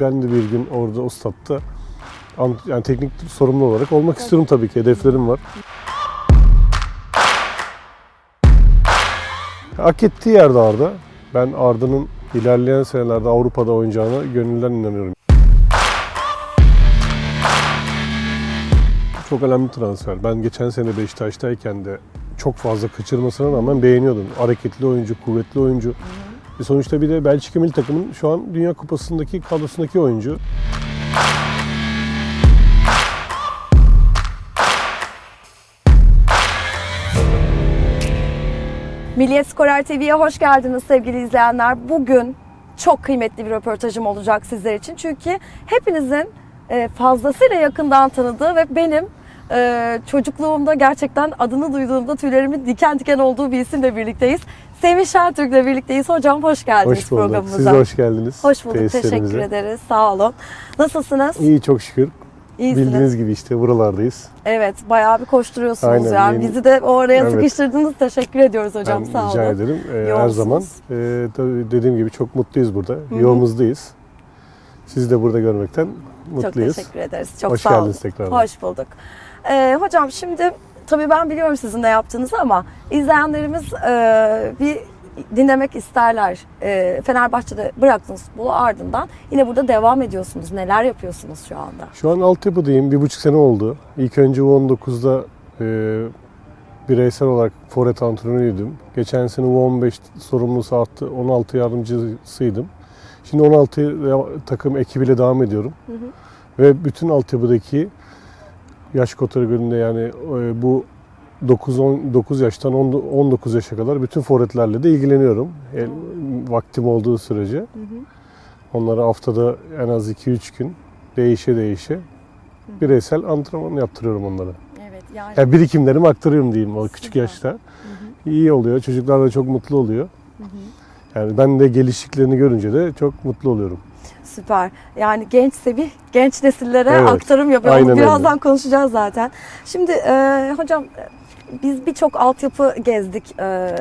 Ben de bir gün orada o statta an- yani teknik sorumlu olarak olmak istiyorum tabii ki. Hedeflerim var. Hak ettiği yerde Arda. Ben Arda'nın ilerleyen senelerde Avrupa'da oynayacağına gönülden inanıyorum. Çok önemli transfer. Ben geçen sene Beşiktaş'tayken de çok fazla kaçırmasına rağmen beğeniyordum. Hareketli oyuncu, kuvvetli oyuncu. E sonuçta bir de Belçika milli takımın şu an Dünya Kupası'ndaki kadrosundaki oyuncu. Milliyet Skorer TV'ye hoş geldiniz sevgili izleyenler. Bugün çok kıymetli bir röportajım olacak sizler için. Çünkü hepinizin e, fazlasıyla yakından tanıdığı ve benim e, çocukluğumda gerçekten adını duyduğumda tüylerimin diken diken olduğu bir isimle birlikteyiz. Semih Şentürk'le birlikteyiz. Hocam hoş geldiniz Hoş bulduk. programımıza. Siz de hoş geldiniz. Hoş bulduk. Teşekkür ederiz. Sağ olun. Nasılsınız? İyi çok şükür. İyisiniz. Bildiğiniz gibi işte buralardayız. Evet, bayağı bir koşturuyorsunuz Aynen, yani. yeni- Bizi de oraya Evet. sıkıştırdınız. Teşekkür ediyoruz hocam. ben Sağ rica olun. ederim. Ee, her zaman e, tabii dediğim gibi çok mutluyuz burada. Yolumuzdayız. Sizi de burada görmekten Çok mutluyuz. teşekkür ederiz. Çok Hoş sağ olun. geldiniz tekrar. Hoş bulduk. Ee, hocam şimdi tabii ben biliyorum sizin de yaptığınızı ama izleyenlerimiz e, bir dinlemek isterler. E, Fenerbahçe'de bıraktınız futbolu ardından yine burada devam ediyorsunuz. Neler yapıyorsunuz şu anda? Şu an altyapıdayım. Bir buçuk sene oldu. İlk önce U19'da e, bireysel olarak forvet antrenörüydüm. Geçen sene U15 sorumlusu arttı. 16 yardımcısıydım. Şimdi 16 ya- takım ekibiyle devam ediyorum. Hı hı. Ve bütün altyapıdaki yaş kategorinde yani e, bu 9 10 9 yaştan 10 19 yaşa kadar bütün forvetlerle de ilgileniyorum. El, vaktim olduğu sürece. Hı hı. Onlara haftada en az 2-3 gün değişe değişe bireysel antrenman yaptırıyorum onlara. Evet yani. Yani birikimlerimi aktarıyorum diyeyim o küçük Süper. yaşta. Hı hı, İyi oluyor. Çocuklar da çok mutlu oluyor. hı hı. Yani ben de geliştiklerini görünce de çok mutlu oluyorum. Süper. Yani genç Semih, genç nesillere Evet, aktarım yapıyor. Aynen öyle. birazdan konuşacağız zaten. Şimdi e, hocam e, biz birçok altyapı gezdik e,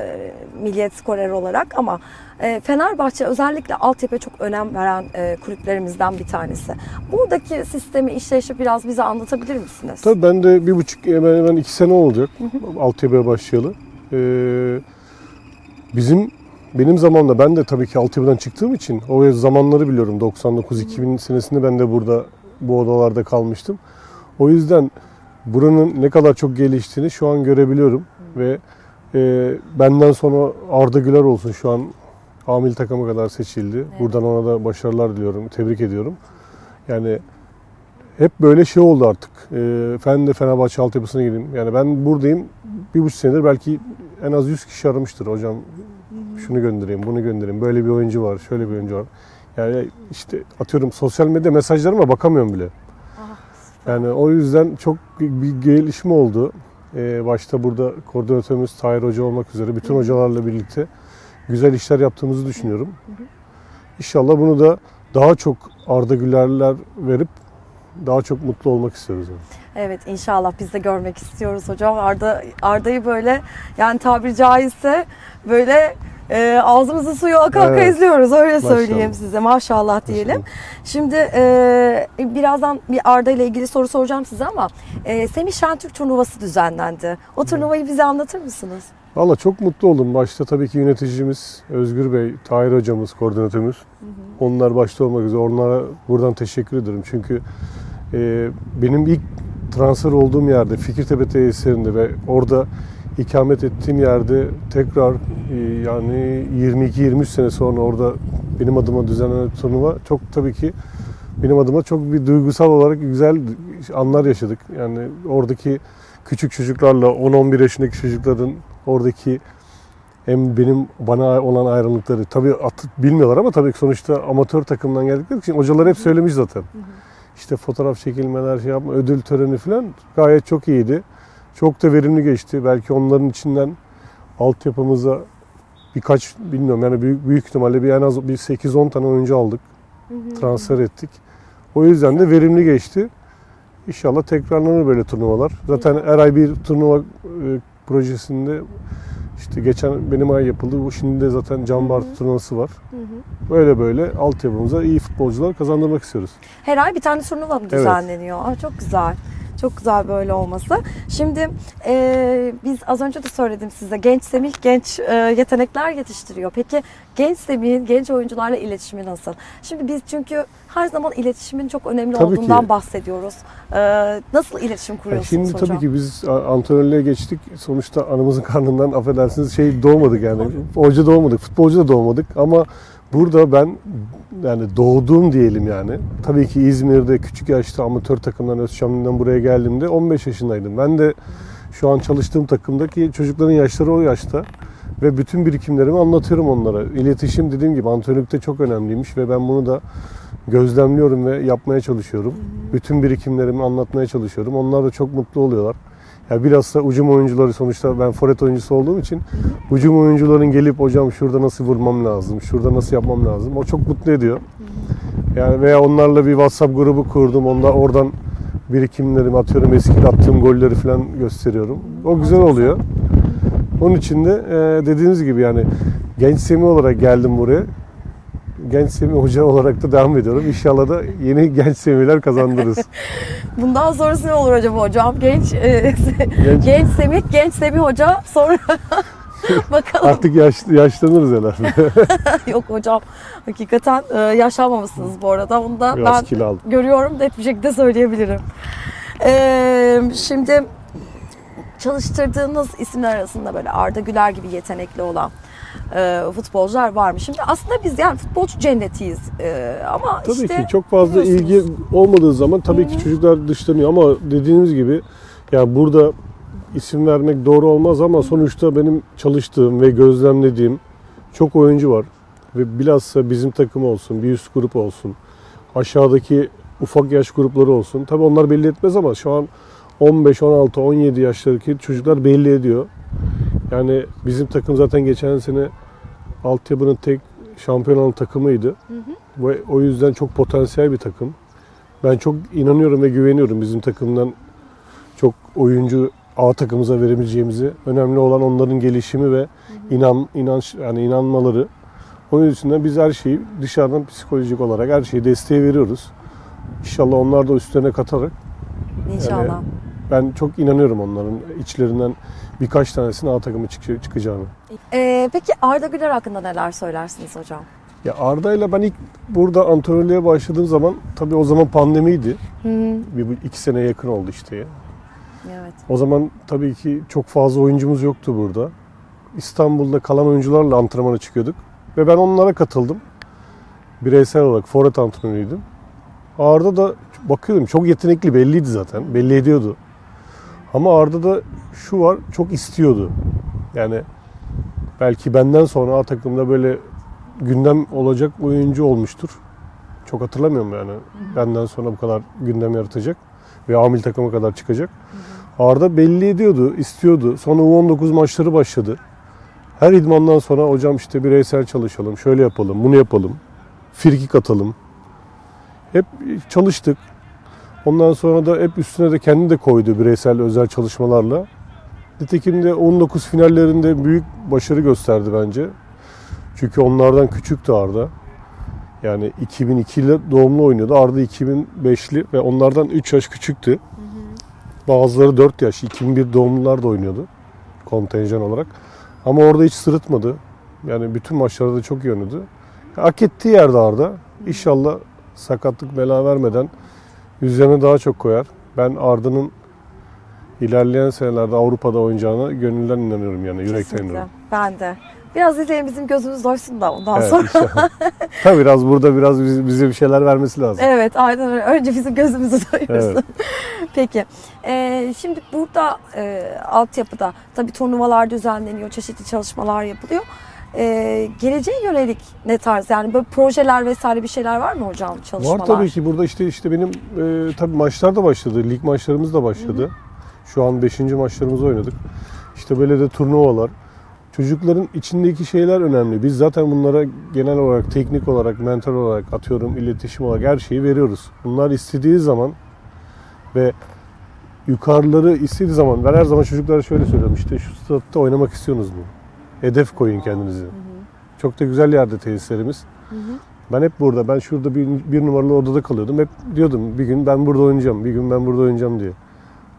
milliyet skorer olarak ama e, Fenerbahçe özellikle altyapıya çok önem veren e, kulüplerimizden bir tanesi. Buradaki sistemi, işleyişi biraz bize anlatabilir misiniz? Tabii ben de bir buçuk hemen hemen iki sene olacak altyapıya başlayalı. Ee, bizim benim zamanımda ben de tabii ki altyapıdan çıktığım için o zamanları biliyorum. 99-2000 senesinde ben de burada bu odalarda kalmıştım. O yüzden buranın ne kadar çok geliştiğini şu an görebiliyorum ve e, benden sonra Arda Güler olsun şu an amil takımı kadar seçildi. Buradan ona da başarılar diliyorum. Tebrik ediyorum. Yani hep böyle şey oldu artık. Ee, ben de Fenerbahçe altyapısına gireyim. Yani ben buradayım. Bir buçuk senedir belki en az 100 kişi aramıştır. Hocam şunu göndereyim, bunu göndereyim. Böyle bir oyuncu var, şöyle bir oyuncu var. Yani işte atıyorum sosyal medya mesajlarıma bakamıyorum bile. Ah. Yani o yüzden çok bir gelişme oldu. Ee, başta burada koordinatörümüz Tahir Hoca olmak üzere bütün hocalarla birlikte güzel işler yaptığımızı düşünüyorum. İnşallah bunu da daha çok Arda Gülerler verip daha çok mutlu olmak istiyoruz. Yani. Evet inşallah biz de görmek istiyoruz hocam. Arda Arda'yı böyle yani tabiri caizse böyle e, ağzımızın suyu aka aka Evet. izliyoruz öyle Maşallah. söyleyeyim size maşallah diyelim. Şimdi e, birazdan bir Arda ile ilgili soru soracağım size ama e, Semih Şentürk turnuvası düzenlendi. O turnuvayı bize anlatır mısınız? Valla çok mutlu oldum. Başta tabii ki yöneticimiz Özgür Bey, Tahir hocamız, koordinatörümüz. Onlar başta olmak üzere onlara buradan teşekkür ederim. Çünkü e, benim ilk transfer olduğum yerde Fikirtepe tesislerinde ve orada ikamet ettiğim yerde tekrar e, yani 22-23 sene sonra orada benim adıma düzenlenen turnuva çok tabii ki benim adıma çok bir duygusal olarak güzel anlar yaşadık. Yani oradaki küçük çocuklarla 10-11 yaşındaki çocukların oradaki hem benim bana olan ayrılıkları tabii at, bilmiyorlar ama tabii ki sonuçta amatör takımdan geldikleri için hocalar hep söylemiş zaten. İşte fotoğraf çekilmeler, şey yapma, ödül töreni falan gayet çok iyiydi. Çok da verimli geçti. Belki onların içinden altyapımıza birkaç bilmiyorum yani büyük, büyük ihtimalle bir en az bir 8-10 tane oyuncu aldık. Transfer ettik. O yüzden de verimli geçti. İnşallah tekrarlanır böyle turnuvalar. Zaten her ay bir turnuva e, projesinde İşte geçen benim ay yapıldı. Bu şimdi de zaten Can Bartu turnuvası var. Böyle böyle altyapımıza iyi futbolcular kazandırmak istiyoruz. Her ay bir tane turnuva mı Evet. düzenleniyor? Aa, çok güzel. Çok güzel böyle olması. Şimdi e, biz az önce de söyledim size genç Semih genç e, yetenekler yetiştiriyor. Peki genç Semih'in genç oyuncularla iletişimi nasıl? Şimdi biz çünkü her zaman iletişimin çok önemli Tabii ki. olduğundan bahsediyoruz. E, nasıl iletişim Yani kuruyorsunuz şimdi hocam? tabii ki biz antrenörlüğe geçtik. Sonuçta anamızın karnından affedersiniz şey doğmadık yani. Hoca doğmadık, futbolcu da doğmadık ama burada ben yani doğduğum diyelim yani. Tabii ki İzmir'de küçük yaşta amatör takımdan Özşamlı'dan buraya geldiğimde 15 yaşındaydım. Ben de şu an çalıştığım takımdaki çocukların yaşları o yaşta ve bütün birikimlerimi anlatıyorum onlara. İletişim dediğim gibi antrenörlükte çok önemliymiş ve ben bunu da gözlemliyorum ve yapmaya çalışıyorum. Bütün birikimlerimi anlatmaya çalışıyorum. Onlar da çok mutlu oluyorlar. Ya bilhassa ucum oyuncuları sonuçta ben forvet oyuncusu olduğum için ucum oyuncuların gelip hocam şurada nasıl vurmam lazım, şurada nasıl yapmam lazım. O çok mutlu ediyor. Yani veya onlarla bir WhatsApp grubu kurdum. Onda oradan birikimlerimi atıyorum, eski attığım golleri falan gösteriyorum. O güzel oluyor. Onun için de e, dediğiniz gibi yani genç Semih olarak geldim buraya. Genç Semih hoca olarak da devam ediyorum. İnşallah da yeni genç Semih'ler kazandırırız. Bundan sonrası ne olur acaba hocam? Genç e, Genç- genç Semih, genç Semih hoca sonra bakalım. Artık yaş, yaşlanırız herhalde. Yok hocam hakikaten e, yaşlanmamışsınız bu arada. Onu da Biraz ben kilo aldım. görüyorum net bir şekilde söyleyebilirim. E, şimdi çalıştırdığınız isimler arasında böyle Arda Güler gibi yetenekli olan e, futbolcular var mı? Şimdi aslında biz yani futbolcu cennetiyiz E, ama Tabii işte ki çok fazla ilgi olmadığı zaman tabii ki çocuklar dışlanıyor ama dediğimiz gibi ya burada isim vermek doğru olmaz ama sonuçta benim çalıştığım ve gözlemlediğim çok oyuncu var ve bilhassa bizim takım olsun, bir üst grup olsun, aşağıdaki ufak yaş grupları olsun. Tabii onlar belli etmez ama şu an 15, 16, 17 yaşlarındaki çocuklar belli ediyor. Yani bizim takım zaten geçen sene altyapının tek şampiyon olan takımıydı. Ve o yüzden çok potansiyel bir takım. Ben çok inanıyorum ve güveniyorum bizim takımdan çok oyuncu A takımıza verebileceğimizi. Önemli olan onların gelişimi ve inan inanç yani inanmaları. Onun yüzünden biz her şeyi dışarıdan psikolojik olarak her şeyi desteği veriyoruz. İnşallah onlar da üstlerine katarak inşallah. ben çok inanıyorum onların içlerinden birkaç tanesinin A takımı çık- çıkacağını. E, peki Arda Güler hakkında neler söylersiniz hocam? Ya Arda ile ben ilk burada antrenörlüğe başladığım zaman tabii o zaman pandemiydi. Hı hı. Bir bu iki sene yakın oldu işte ya. Evet. O zaman tabii ki çok fazla oyuncumuz yoktu burada. İstanbul'da kalan oyuncularla antrenmana çıkıyorduk. Ve ben onlara katıldım. Bireysel olarak forvet antrenörüydüm. Arda da bakıyordum çok yetenekli belliydi zaten. Belli ediyordu. Ama Arda'da şu var çok istiyordu. Yani belki benden sonra A takımda böyle gündem olacak oyuncu olmuştur. Çok hatırlamıyorum yani. Benden sonra bu kadar gündem yaratacak ve amil takıma kadar çıkacak. Arda belli ediyordu, istiyordu. Sonra U19 maçları başladı. Her idmandan sonra hocam işte bireysel çalışalım, şöyle yapalım, bunu yapalım. Frikik atalım. Hep çalıştık. Ondan sonra da hep üstüne de kendi de koydu bireysel özel çalışmalarla. Nitekim de 19 finallerinde büyük başarı gösterdi bence. Çünkü onlardan küçüktü Arda. Yani 2002'li doğumlu oynuyordu. Arda 2005'li ve onlardan 3 yaş küçüktü. Bazıları 4 yaş, 2001 doğumlular da oynuyordu kontenjan olarak. Ama orada hiç sırıtmadı. Yani bütün maçlarda da çok iyi oynadı. Hak ettiği yerde Arda. İnşallah sakatlık bela vermeden üzerine daha çok koyar. Ben Arda'nın ilerleyen senelerde Avrupa'da oynayacağına gönülden inanıyorum yani yürekten Kesinlikle. inanıyorum. Ben de. Biraz izleyin bizim gözümüz doysun da ondan Evet, sonra. Tabii biraz burada biraz bize, bize bir şeyler vermesi lazım. Evet aynen öyle. Önce bizim gözümüzü doyursun. Evet. Peki. Ee, şimdi burada e, altyapıda tabii turnuvalar düzenleniyor, çeşitli çalışmalar yapılıyor. Ee, geleceğe yönelik ne tarz yani böyle projeler vesaire bir şeyler var mı hocam çalışmalar? Var tabii ki burada işte işte benim e, tabii maçlar da başladı. Lig maçlarımız da başladı. Şu an 5. maçlarımızı oynadık. İşte böyle de turnuvalar. Çocukların içindeki şeyler önemli. Biz zaten bunlara genel olarak, teknik olarak, mental olarak, atıyorum iletişim olarak her şeyi veriyoruz. Bunlar istediği zaman ve yukarıları istediği zaman ben her zaman çocuklara şöyle söylüyorum işte şu statta oynamak istiyorsunuz mu? Hedef koyun kendinize. Çok da güzel yerde tesislerimiz. Ben hep burada, ben şurada bir, bir numaralı odada kalıyordum. Hep diyordum bir gün ben burada oynayacağım, bir gün ben burada oynayacağım diye.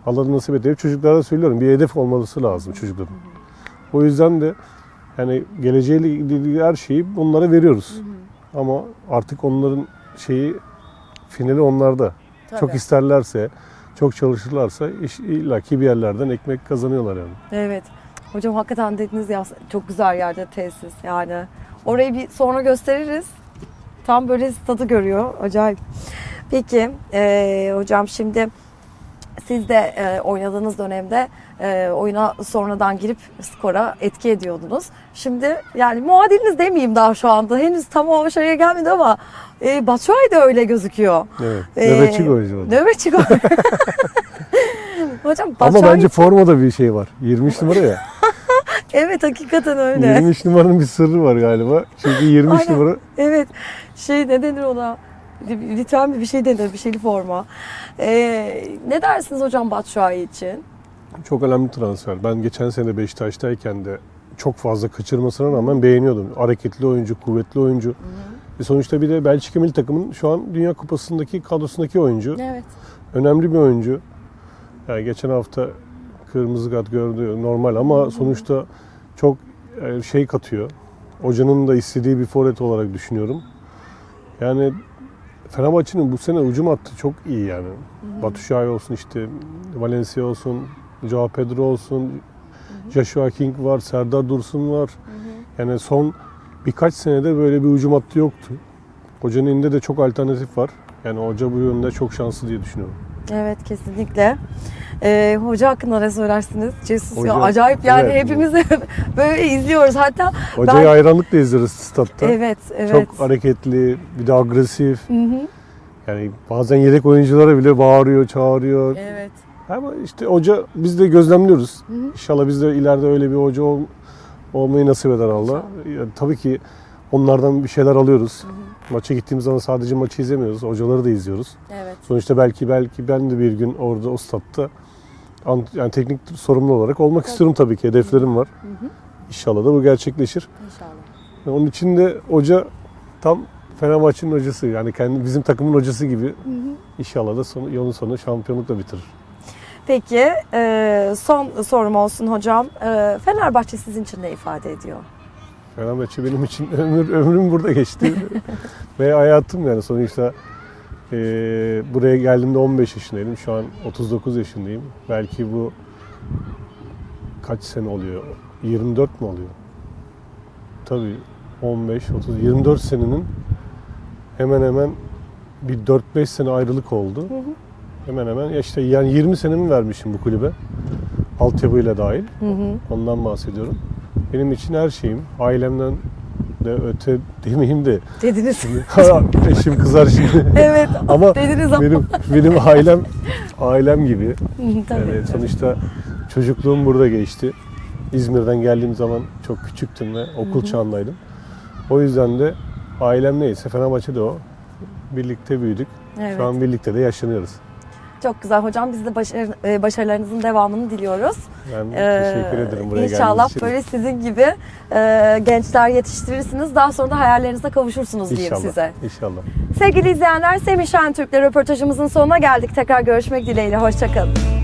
Allah nasip etti. Hep çocuklara da söylüyorum bir hedef olması lazım çocukların. O yüzden de yani geleceğiyle ilgili her şeyi onlara veriyoruz. Ama artık onların şeyi finali onlarda. Çok isterlerse, çok çalışırlarsa iş, illaki bir yerlerden ekmek kazanıyorlar yani. Evet. Hocam hakikaten dediniz ya çok güzel yerde tesis yani. Orayı bir sonra gösteririz. Tam böyle stadı görüyor. Acayip. Peki eee, hocam şimdi siz de eee, oynadığınız dönemde eee, oyuna sonradan girip skora etki ediyordunuz. Şimdi yani muadiliniz demeyeyim daha şu anda. Henüz tam o şeye gelmedi ama e, Batshuayi de öyle gözüküyor. Evet. Ee, Nöbetçi oyuncu oldu. Nöbetçi gol. Hocam Ama Batshuayi bence formada bir şey var. 23 numara ya. Evet hakikaten öyle. 23 numaranın bir sırrı var galiba. Çünkü 23 Aynen. numara Evet. Şey ne denir ona? Lütfen bir şey denir, bir şeyli forma. Ee, ne dersiniz hocam Batshuayi için? çok önemli transfer. Ben geçen sene Beşiktaş'tayken de çok fazla kaçırmasına rağmen beğeniyordum. Hareketli oyuncu, kuvvetli oyuncu. E sonuçta bir de Belçika milli takımın şu an Dünya Kupası'ndaki kadrosundaki oyuncu. Evet. Önemli bir oyuncu. Yani geçen hafta kırmızı kart gördü normal ama sonuçta çok e, şey katıyor. Hocanın da istediği bir forvet olarak düşünüyorum. Yani Fenerbahçe'nin bu sene hücum hattı çok iyi yani. Batu Şahin olsun işte Valencia olsun, Joao Pedro olsun, Joshua King var, Serdar Dursun var. Yani son birkaç senede böyle bir hücum hattı yoktu. Hocanın elinde de çok alternatif var. Yani hoca bu yönde çok şanslı diye düşünüyorum. Evet kesinlikle. Ee, hoca hakkında ne söylersiniz? Jesus ya acayip yani evet. hepimiz böyle izliyoruz. Hatta Hocayı Ben- hayranlıkla izleriz statta. evet evet. Çok hareketli, bir de agresif. Hı hı. Yani bazen yedek oyunculara bile bağırıyor, çağırıyor. Evet. Ama işte hoca biz de gözlemliyoruz. Hı hı. İnşallah biz de ileride öyle bir hoca ol- olmayı nasip eder Allah. Yani tabii ki onlardan bir şeyler alıyoruz. Maça gittiğimiz zaman sadece maçı izlemiyoruz. Hocaları da izliyoruz. Evet. Sonuçta belki belki ben de bir gün orada o statta yani teknik sorumlu olarak olmak istiyorum tabii ki. Hedeflerim var. Hı hı. İnşallah da bu gerçekleşir. İnşallah. Onun için de hoca tam Fenerbahçe'nin hocası. Yani kendi bizim takımın hocası gibi. İnşallah da sonu, yolun sonu şampiyonlukla bitirir. Peki e, son sorum olsun hocam. E, Fenerbahçe sizin için ne ifade ediyor? Fenerbahçe benim için ömür, ömrüm burada geçti. Ve hayatım yani sonuçta e, buraya geldiğimde 15 yaşındaydım. Şu an 39 yaşındayım. Belki bu kaç sene oluyor? 24 mi oluyor? Tabii 15, 30, 24 senenin hemen hemen bir 4-5 sene ayrılık oldu. Hemen hemen ya işte yani 20 senemi vermişim bu kulübe. Altyapıyla dahil. Hı hı. Ondan bahsediyorum. Benim için her şeyim. Ailemden de öte demeyeyim de. Dediniz. Eşim kızar şimdi. evet. Ama Dediniz ama. benim benim ailem ailem gibi. Tabii. Yani sonuçta çocukluğum burada geçti. İzmir'den geldiğim zaman çok küçüktüm ve okul çağındaydım. O yüzden de ailem neyse Fenerbahçe'de o. Birlikte büyüdük. Evet. Şu an birlikte de yaşlanıyoruz. Çok güzel hocam. Biz de başarı- e, başarılarınızın devamını diliyoruz. Ben Ee, teşekkür ederim buraya İnşallah için. böyle sizin gibi e, gençler yetiştirirsiniz. Daha sonra da hayallerinize kavuşursunuz diyeyim İnşallah. size. İnşallah. Sevgili izleyenler, Semih Şentürk'le röportajımızın sonuna geldik. Tekrar görüşmek dileğiyle. Hoşçakalın.